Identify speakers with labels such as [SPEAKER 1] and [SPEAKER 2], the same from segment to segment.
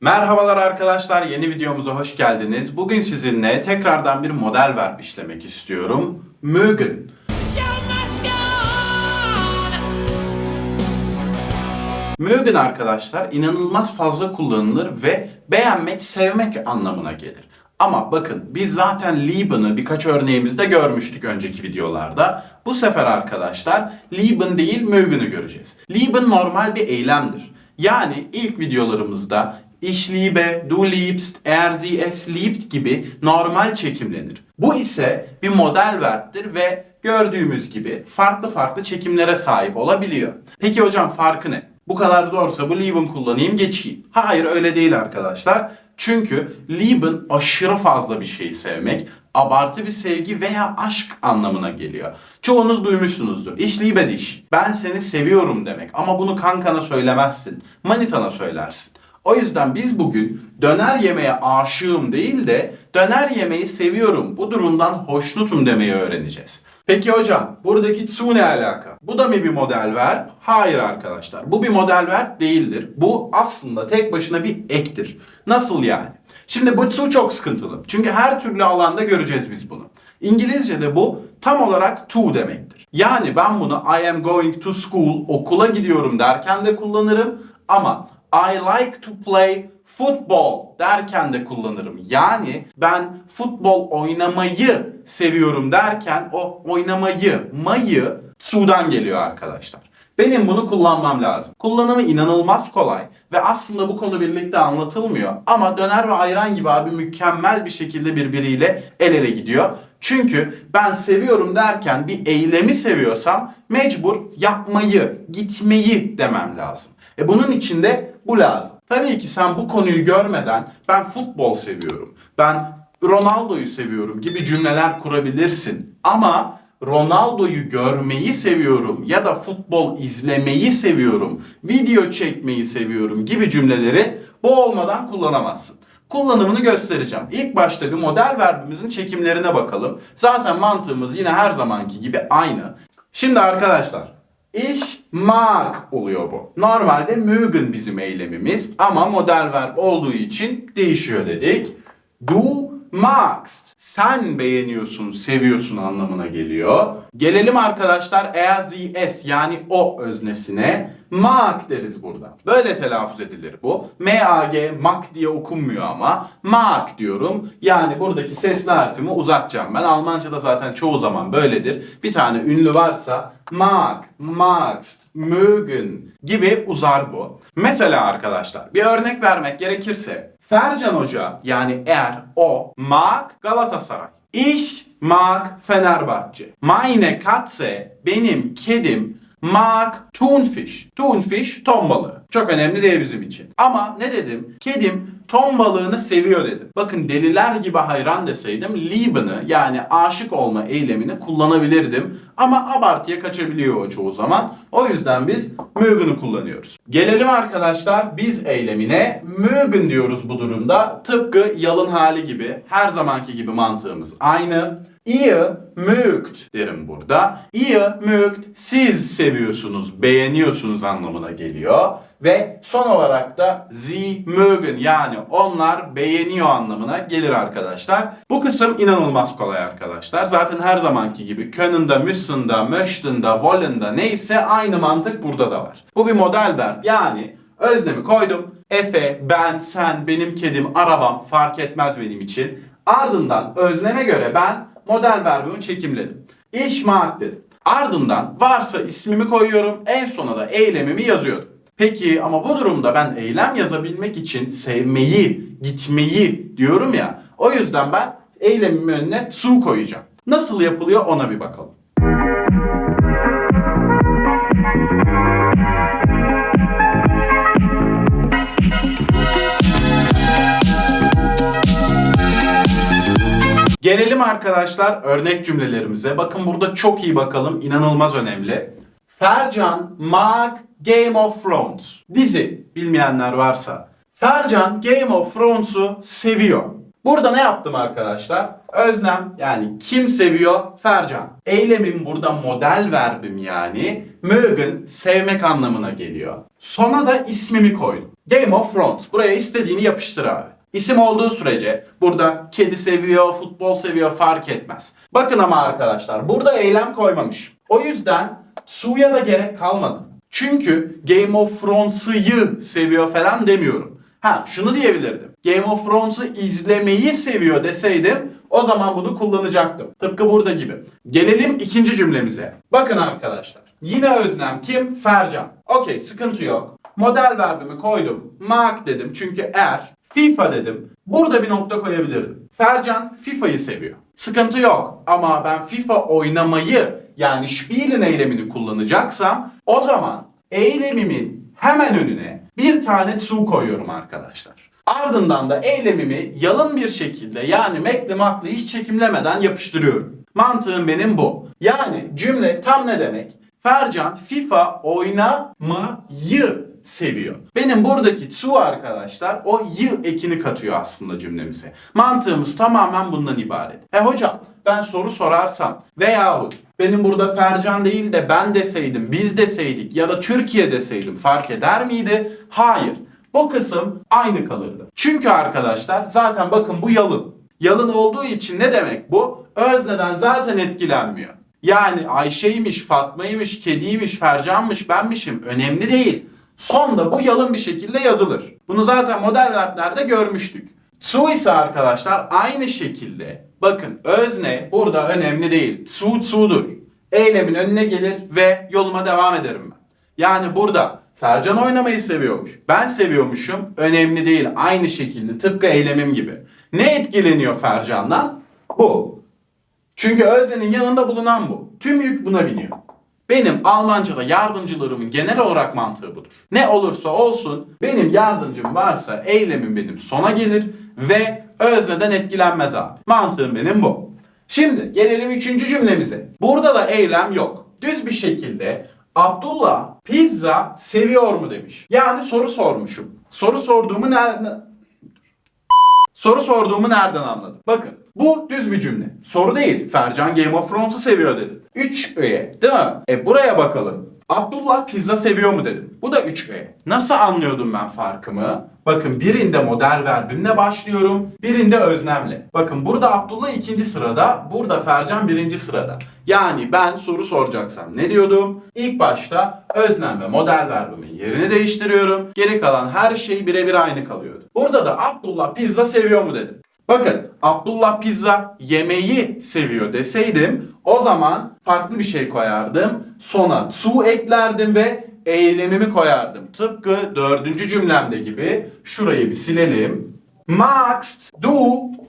[SPEAKER 1] Merhabalar arkadaşlar, yeni videomuza hoş geldiniz. Bugün sizinle tekrardan bir model verb işlemek istiyorum. Mögen. Mögen arkadaşlar inanılmaz fazla kullanılır ve beğenmek, sevmek anlamına gelir. Ama bakın biz zaten Lieben'ı birkaç örneğimizde görmüştük önceki videolarda. Bu sefer arkadaşlar Lieben değil Mögen'ı göreceğiz. Lieben normal bir eylemdir. Yani ilk videolarımızda Ich liebe, du liebst, er sie es liebt gibi normal çekimlenir. Bu ise bir model verbdir ve gördüğümüz gibi farklı farklı çekimlere sahip olabiliyor. Peki hocam farkı ne? Bu kadar zorsa bu lieben kullanayım geçeyim. Hayır öyle değil arkadaşlar. Çünkü lieben aşırı fazla bir şeyi sevmek, abartı bir sevgi veya aşk anlamına geliyor. Çoğunuz duymuşsunuzdur. Ich liebe dich. Ben seni seviyorum demek. Ama bunu kankana söylemezsin. Manitana söylersin. O yüzden biz bugün döner yemeye aşığım değil de döner yemeyi seviyorum, bu durumdan hoşnutum demeyi öğreneceğiz. Peki hocam buradaki zu ne alaka? Bu da mı bir model verb? Hayır arkadaşlar. Bu bir model verb değildir. Bu aslında tek başına bir ektir. Nasıl yani? Şimdi bu zu çok sıkıntılı. Çünkü her türlü alanda göreceğiz biz bunu. İngilizce'de bu tam olarak to demektir. Yani ben bunu I am going to school, okula gidiyorum derken de kullanırım ama I like to play football derken de kullanırım. Yani ben futbol oynamayı seviyorum derken o oynamayı, mayı sudan geliyor arkadaşlar. Benim bunu kullanmam lazım. Kullanımı inanılmaz kolay ve aslında bu konu birlikte anlatılmıyor. Ama döner ve ayran gibi abi mükemmel bir şekilde birbiriyle el ele gidiyor. Çünkü ben seviyorum derken bir eylemi seviyorsam mecbur yapmayı, gitmeyi demem lazım. E bunun için de bu lazım. Tabii ki sen bu konuyu görmeden ben futbol seviyorum, ben Ronaldo'yu seviyorum gibi cümleler kurabilirsin. Ama Ronaldo'yu görmeyi seviyorum ya da futbol izlemeyi seviyorum, video çekmeyi seviyorum gibi cümleleri bu olmadan kullanamazsın. Kullanımını göstereceğim. İlk başta bir model verbimizin çekimlerine bakalım. Zaten mantığımız yine her zamanki gibi aynı. Şimdi arkadaşlar Ich mag oluyor bu. Normalde mögen bizim eylemimiz ama model verb olduğu için değişiyor dedik. Du magst. Sen beğeniyorsun, seviyorsun anlamına geliyor. Gelelim arkadaşlar es yani o öznesine. Mag deriz burada. Böyle telaffuz edilir bu. M-A-G, mag diye okunmuyor ama. Mag diyorum. Yani buradaki sesli harfimi uzatacağım. Ben Almanca'da zaten çoğu zaman böyledir. Bir tane ünlü varsa mag, magst, mögen gibi uzar bu. Mesela arkadaşlar bir örnek vermek gerekirse Fercan Hoca yani eğer o mag Galatasaray. Ich mag Fenerbahçe. Meine Katze benim kedim mag Thunfisch. Thunfisch ton balığı. Çok önemli değil bizim için. Ama ne dedim? Kedim ton balığını seviyor dedim. Bakın deliler gibi hayran deseydim Lieben'ı yani aşık olma eylemini kullanabilirdim. Ama abartıya kaçabiliyor o çoğu zaman. O yüzden biz mögen'ı kullanıyoruz. Gelelim arkadaşlar biz eylemine mögen diyoruz bu durumda. Tıpkı yalın hali gibi her zamanki gibi mantığımız aynı. Ihr mögt derim burada. Ihr mögt siz seviyorsunuz, beğeniyorsunuz anlamına geliyor. Ve son olarak da sie mögen yani onlar beğeniyor anlamına gelir arkadaşlar. Bu kısım inanılmaz kolay arkadaşlar. Zaten her zamanki gibi können da, müssen da, möchten da, wollen da neyse aynı mantık burada da var. Bu bir model verb yani öznemi koydum. Efe, ben, sen, benim kedim, arabam fark etmez benim için. Ardından özneme göre ben model verbimi çekimledim. Mag dedim. Ardından varsa ismimi koyuyorum. En sona da eylemimi yazıyordum. Peki ama bu durumda ben eylem yazabilmek için sevmeyi, gitmeyi diyorum ya. O yüzden ben eylemimin önüne su koyacağım. Nasıl yapılıyor ona bir bakalım. Gelelim arkadaşlar örnek cümlelerimize. Bakın burada çok iyi bakalım. inanılmaz önemli. Fercan mag Game of Thrones. Dizi bilmeyenler varsa. Fercan Game of Thrones'u seviyor. Burada ne yaptım arkadaşlar? Özlem yani kim seviyor? Fercan. Eylemim burada model verbim yani. Mögen sevmek anlamına geliyor. Sona da ismimi koydum. Game of Thrones. Buraya istediğini yapıştır abi. İsim olduğu sürece burada kedi seviyor, futbol seviyor fark etmez. Bakın ama arkadaşlar burada eylem koymamış. O yüzden suya da gerek kalmadı. Çünkü Game of Thrones'ı seviyor falan demiyorum. Ha şunu diyebilirdim. Game of Thrones'u izlemeyi seviyor deseydim o zaman bunu kullanacaktım. Tıpkı burada gibi. Gelelim ikinci cümlemize. Bakın arkadaşlar. Yine öznem kim? Fercan. Okey sıkıntı yok. Model verbimi koydum. Mark dedim çünkü er. FIFA dedim. Burada bir nokta koyabilirdim. Fercan FIFA'yı seviyor. Sıkıntı yok ama ben FIFA oynamayı yani Spiel'in eylemini kullanacaksam o zaman eylemimin hemen önüne bir tane su koyuyorum arkadaşlar. Ardından da eylemimi yalın bir şekilde yani mekli makli hiç çekimlemeden yapıştırıyorum. Mantığım benim bu. Yani cümle tam ne demek? Fercan FIFA oynamayı seviyor. Benim buradaki to arkadaşlar o y ekini katıyor aslında cümlemize. Mantığımız tamamen bundan ibaret. E hocam ben soru sorarsam veyahut benim burada Fercan değil de ben deseydim, biz deseydik ya da Türkiye deseydim fark eder miydi? Hayır. Bu kısım aynı kalırdı. Çünkü arkadaşlar zaten bakın bu yalın. Yalın olduğu için ne demek bu? Özneden zaten etkilenmiyor. Yani Ayşe'ymiş, Fatma'ymış, kediymiş, Fercan'mış, benmişim önemli değil. Sonda bu yalın bir şekilde yazılır. Bunu zaten model verblerde görmüştük. Su ise arkadaşlar aynı şekilde bakın özne burada önemli değil. Su su'dur. Eylemin önüne gelir ve yoluma devam ederim ben. Yani burada Fercan oynamayı seviyormuş. Ben seviyormuşum. Önemli değil. Aynı şekilde tıpkı eylemim gibi. Ne etkileniyor Fercan'dan? Bu. Çünkü öznenin yanında bulunan bu. Tüm yük buna biniyor. Benim Almanca'da yardımcılarımın genel olarak mantığı budur. Ne olursa olsun benim yardımcım varsa eylemim benim sona gelir ve özneden etkilenmez abi. Mantığım benim bu. Şimdi gelelim üçüncü cümlemize. Burada da eylem yok. Düz bir şekilde Abdullah pizza seviyor mu demiş. Yani soru sormuşum. Soru sorduğumu nereden... Soru sorduğumu nereden anladın? Bakın bu düz bir cümle. Soru değil. Fercan Game of Thrones'u seviyor dedi. 3 öğe değil mi? E buraya bakalım. Abdullah pizza seviyor mu dedim. Bu da 3 öğe. Nasıl anlıyordum ben farkımı? Bakın birinde model verbimle başlıyorum. Birinde öznemle. Bakın burada Abdullah ikinci sırada. Burada Fercan birinci sırada. Yani ben soru soracaksam ne diyordum? İlk başta öznem ve model verbimin yerini değiştiriyorum. Geri kalan her şey birebir aynı kalıyordu. Burada da Abdullah pizza seviyor mu dedim. Bakın Abdullah pizza yemeği seviyor deseydim o zaman farklı bir şey koyardım. Sona su eklerdim ve eylemimi koyardım. Tıpkı dördüncü cümlemde gibi şurayı bir silelim. Max du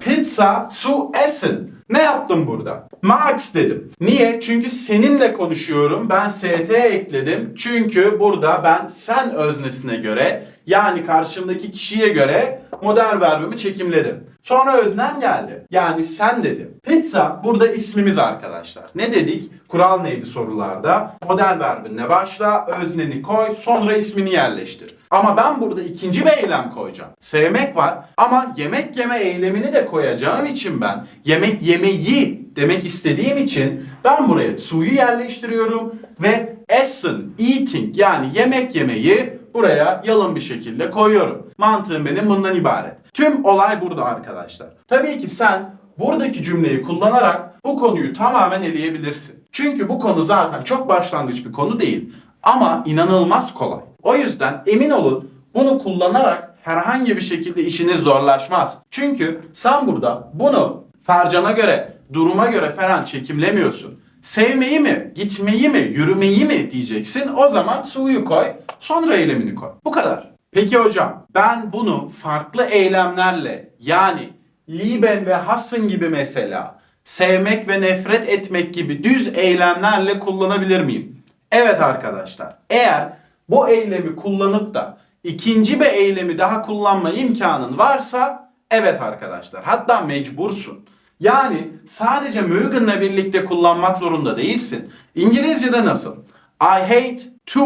[SPEAKER 1] pizza zu essen. Ne yaptım burada? Max dedim. Niye? Çünkü seninle konuşuyorum. Ben st ekledim. Çünkü burada ben sen öznesine göre yani karşımdaki kişiye göre model verbimi çekimledim. Sonra öznem geldi. Yani sen dedim. Pizza burada ismimiz arkadaşlar. Ne dedik? Kural neydi sorularda? Model verbinle başla, özneni koy, sonra ismini yerleştir. Ama ben burada ikinci bir eylem koyacağım. Sevmek var ama yemek yeme eylemini de koyacağım için ben yemek yemeyi demek istediğim için ben buraya suyu yerleştiriyorum ve essen, eating yani yemek yemeyi buraya yalın bir şekilde koyuyorum. Mantığım benim bundan ibaret. Tüm olay burada arkadaşlar. Tabii ki sen buradaki cümleyi kullanarak bu konuyu tamamen eleyebilirsin. Çünkü bu konu zaten çok başlangıç bir konu değil. Ama inanılmaz kolay. O yüzden emin olun bunu kullanarak herhangi bir şekilde işiniz zorlaşmaz. Çünkü sen burada bunu Fercan'a göre, duruma göre falan çekimlemiyorsun. Sevmeyi mi, gitmeyi mi, yürümeyi mi diyeceksin. O zaman suyu koy, sonra eylemini koy. Bu kadar. Peki hocam, ben bunu farklı eylemlerle yani lieben ve hassen gibi mesela sevmek ve nefret etmek gibi düz eylemlerle kullanabilir miyim? Evet arkadaşlar. Eğer bu eylemi kullanıp da ikinci bir eylemi daha kullanma imkanın varsa evet arkadaşlar. Hatta mecbursun. Yani sadece mögen'le birlikte kullanmak zorunda değilsin. İngilizce'de nasıl? I hate to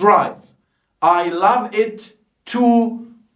[SPEAKER 1] drive. I love it to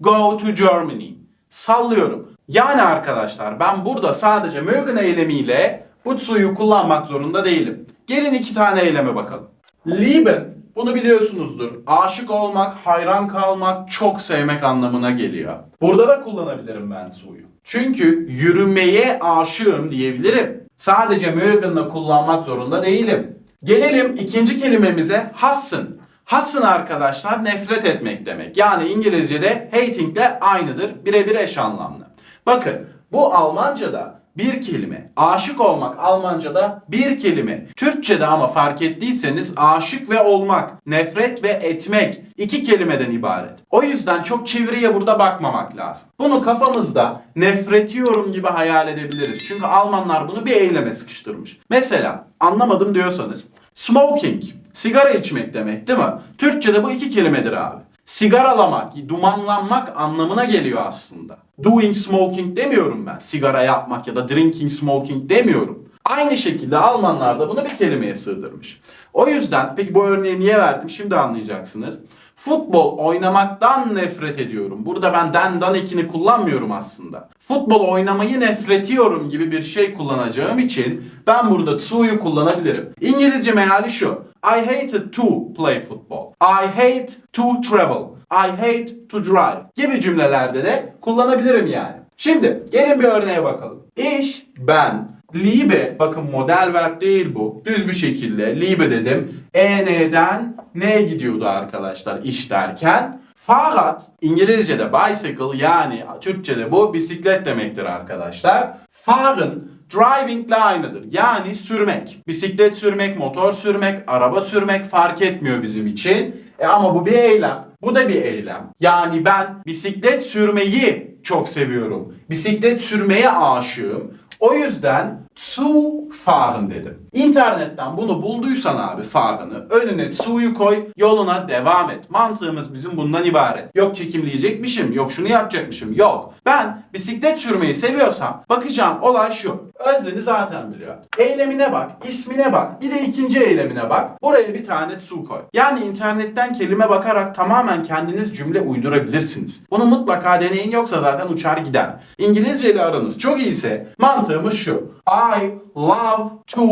[SPEAKER 1] go to Germany. Sallıyorum. Yani arkadaşlar ben burada sadece mögen eylemiyle bu suyu kullanmak zorunda değilim. Gelin iki tane eyleme bakalım. Lieben bunu biliyorsunuzdur. Aşık olmak, hayran kalmak, çok sevmek anlamına geliyor. Burada da kullanabilirim ben suyu. Çünkü yürümeye aşığım diyebilirim. Sadece mögen'la kullanmak zorunda değilim. Gelelim ikinci kelimemize hassın. Hassın arkadaşlar nefret etmek demek. Yani İngilizce'de hating ile aynıdır. Birebir eş anlamlı. Bakın bu Almanca'da bir kelime. Aşık olmak Almanca'da bir kelime. Türkçe'de ama fark ettiyseniz aşık ve olmak, nefret ve etmek iki kelimeden ibaret. O yüzden çok çeviriye burada bakmamak lazım. Bunu kafamızda nefretiyorum gibi hayal edebiliriz. Çünkü Almanlar bunu bir eyleme sıkıştırmış. Mesela anlamadım diyorsanız smoking sigara içmek demek değil mi? Türkçe'de bu iki kelimedir abi sigaralamak, dumanlanmak anlamına geliyor aslında. Doing smoking demiyorum ben. Sigara yapmak ya da drinking smoking demiyorum. Aynı şekilde Almanlar da bunu bir kelimeye sığdırmış. O yüzden peki bu örneği niye verdim şimdi anlayacaksınız. Futbol oynamaktan nefret ediyorum. Burada ben den dan ekini kullanmıyorum aslında. Futbol oynamayı nefretiyorum gibi bir şey kullanacağım için ben burada to'yu kullanabilirim. İngilizce meali şu. I hated to play football. I hate to travel. I hate to drive gibi cümlelerde de kullanabilirim yani. Şimdi gelin bir örneğe bakalım. İş, ben, liebe, bakın model verb değil bu. Düz bir şekilde liebe dedim. EN'den ne gidiyordu arkadaşlar iş derken? Fakat İngilizce'de bicycle yani Türkçe'de bu bisiklet demektir arkadaşlar. Fahren driving ile aynıdır. Yani sürmek. Bisiklet sürmek, motor sürmek, araba sürmek fark etmiyor bizim için. E ama bu bir eylem. Bu da bir eylem. Yani ben bisiklet sürmeyi çok seviyorum. Bisiklet sürmeye aşığım. O yüzden zu fahren dedim. İnternetten bunu bulduysan abi fahrını önüne suyu koy yoluna devam et. Mantığımız bizim bundan ibaret. Yok çekimleyecekmişim yok şunu yapacakmışım yok. Ben bisiklet sürmeyi seviyorsam bakacağım olay şu. Özleni zaten biliyor. Eylemine bak, ismine bak, bir de ikinci eylemine bak. Buraya bir tane su koy. Yani internetten kelime bakarak tamamen kendiniz cümle uydurabilirsiniz. Bunu mutlaka deneyin yoksa zaten uçar gider. İngilizce ile aranız çok iyiyse mantığımız şu. I love to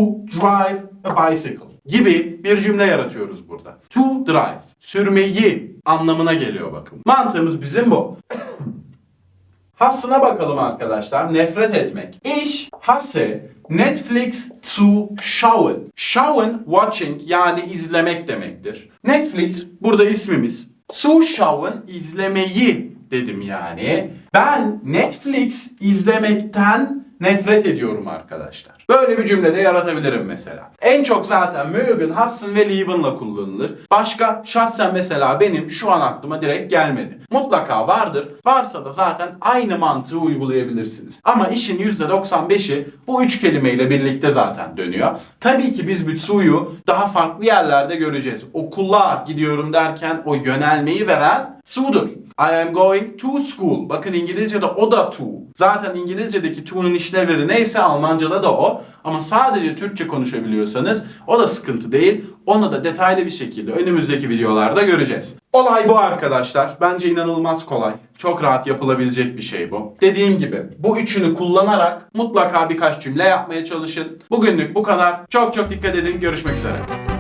[SPEAKER 1] drive a bicycle gibi bir cümle yaratıyoruz burada. To drive, sürmeyi anlamına geliyor bakın. Mantığımız bizim bu. Hassına bakalım arkadaşlar. Nefret etmek. Ich hasse Netflix zu schauen. Schauen, watching yani izlemek demektir. Netflix burada ismimiz. Zu schauen izlemeyi dedim yani. Ben Netflix izlemekten nefret ediyorum arkadaşlar. Böyle bir cümlede yaratabilirim mesela. En çok zaten mögen, hassen ve lieben'la kullanılır. Başka şahsen mesela benim şu an aklıma direkt gelmedi. Mutlaka vardır. Varsa da zaten aynı mantığı uygulayabilirsiniz. Ama işin %95'i bu üç kelimeyle birlikte zaten dönüyor. Tabii ki biz Bütsu'yu daha farklı yerlerde göreceğiz. Okula gidiyorum derken o yönelmeyi veren to'dur. I am going to school. Bakın İngilizce'de o da to. Zaten İngilizce'deki to'nun işlevleri neyse Almanca'da da Ama sadece Türkçe konuşabiliyorsanız o da sıkıntı değil. Onu da detaylı bir şekilde önümüzdeki videolarda göreceğiz. Olay bu arkadaşlar. Bence inanılmaz kolay. Çok rahat yapılabilecek bir şey bu. Dediğim gibi bu üçünü kullanarak mutlaka birkaç cümle yapmaya çalışın. Bugünlük bu kadar. Çok çok dikkat edin. Görüşmek üzere.